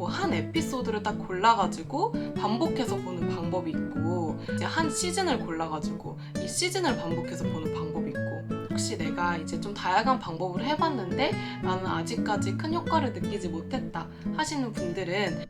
뭐 한 에피소드를 딱 골라가지고 반복해서 보는 방법이 있고 이제 한 시즌을 골라가지고 이 시즌을 반복해서 보는 방법이 있고 혹시 내가 이제 좀 다양한 방법을 해봤는데 나는 아직까지 큰 효과를 느끼지 못했다 하시는 분들은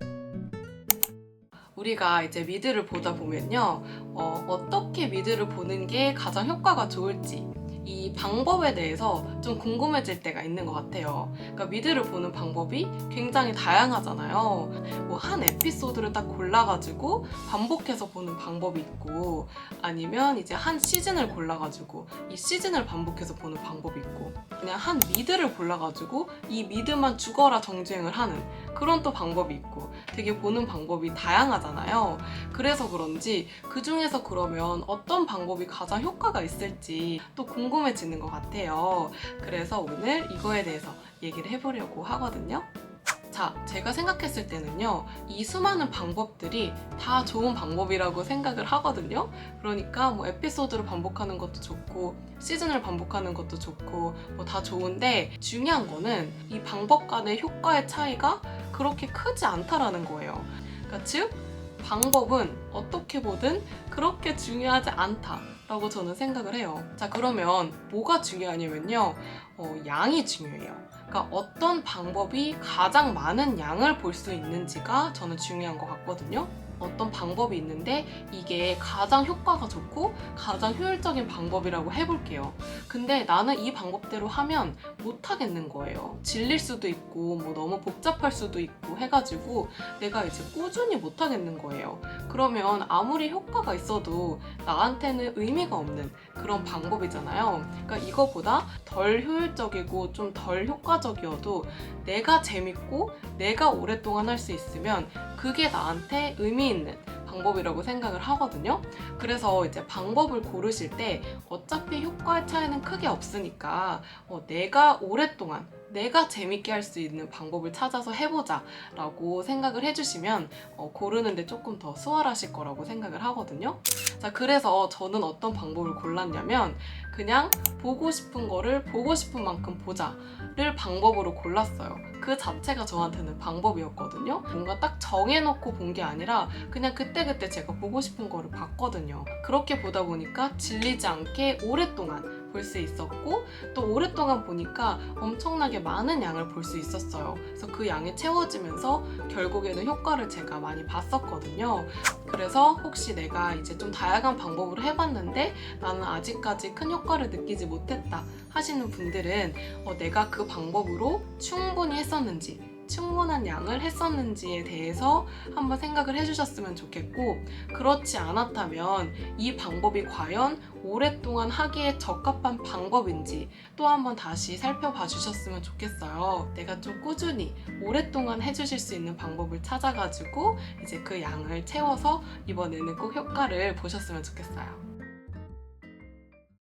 우리가 이제 미드를 보다 보면요 어, 어떻게 미드를 보는 게 가장 효과가 좋을지 이 방법에 대해서 좀 궁금해질 때가 있는 것 같아요. 그러니까 미드를 보는 방법이 굉장히 다양하잖아요. 뭐 한 에피소드를 딱 골라가지고 반복해서 보는 방법이 있고 아니면 이제 한 시즌을 골라가지고 이 시즌을 반복해서 보는 방법이 있고 그냥 한 미드를 골라가지고 이 미드만 죽어라 정주행을 하는 그런 또 방법이 있고 되게 보는 방법이 다양하잖아요. 그래서 그런지 그 중에서 그러면 어떤 방법이 가장 효과가 있을지 또 궁금해지는 것 같아요. 그래서 오늘 이거에 대해서 얘기를 해보려고 하거든요. 자, 제가 생각했을 때는요, 이 수많은 방법들이 다 좋은 방법이라고 생각을 하거든요. 그러니까 뭐 에피소드를 반복하는 것도 좋고, 시즌을 반복하는 것도 좋고, 뭐 다 좋은데, 중요한 거는 이 방법 간의 효과의 차이가 그렇게 크지 않다라는 거예요. 그러니까 즉, 방법은 어떻게 보든 그렇게 중요하지 않다 라고 저는 생각을 해요. 자, 그러면 뭐가 중요하냐면요. 어, 양이 중요해요. 그러니까 어떤 방법이 가장 많은 양을 볼 수 있는지가 저는 중요한 것 같거든요. 어떤 방법이 있는데 이게 가장 효과가 좋고 가장 효율적인 방법이라고 해볼게요. 근데 나는 이 방법대로 하면 못하겠는 거예요. 질릴 수도 있고 뭐 너무 복잡할 수도 있고 해가지고 내가 이제 꾸준히 못하겠는 거예요. 그러면 아무리 효과가 있어도 나한테는 의미가 없는 그런 방법이잖아요. 그러니까 이거보다 덜 효율적이고 좀 덜 효과적이어도 내가 재밌고 내가 오랫동안 할 수 있으면 그게 나한테 의미 있는 방법이라고 생각을 하거든요. 그래서 이제 방법을 고르실 때 어차피 효과의 차이는 크게 없으니까 어, 내가 오랫동안 내가 재밌게 할 수 있는 방법을 찾아서 해보자 라고 생각을 해주시면 어, 고르는데 조금 더 수월하실 거라고 생각을 하거든요. 자, 그래서 저는 어떤 방법을 골랐냐면 그냥 보고 싶은 거를 보고 싶은 만큼 보자를 방법으로 골랐어요. 그 자체가 저한테는 방법이었거든요. 뭔가 딱 정해놓고 본 게 아니라 그냥 그때그때 제가 보고 싶은 거를 봤거든요. 그렇게 보다 보니까 질리지 않게 오랫동안 볼 수 있었고 또 오랫동안 보니까 엄청나게 많은 양을 볼 수 있었어요. 그래서 그 양이 채워지면서 결국에는 효과를 제가 많이 봤었거든요. 그래서 혹시 내가 이제 좀 다양한 방법으로 해봤는데 나는 아직까지 큰 효과를 느끼지 못했다 하시는 분들은 어, 내가 그 방법으로 충분히 했었는지 충분한 양을 했었는지에 대해서 한번 생각을 해주셨으면 좋겠고 그렇지 않았다면 이 방법이 과연 오랫동안 하기에 적합한 방법인지 또 한번 다시 살펴봐 주셨으면 좋겠어요. 내가 좀 꾸준히 오랫동안 해주실 수 있는 방법을 찾아가지고 이제 그 양을 채워서 이번에는 꼭 효과를 보셨으면 좋겠어요.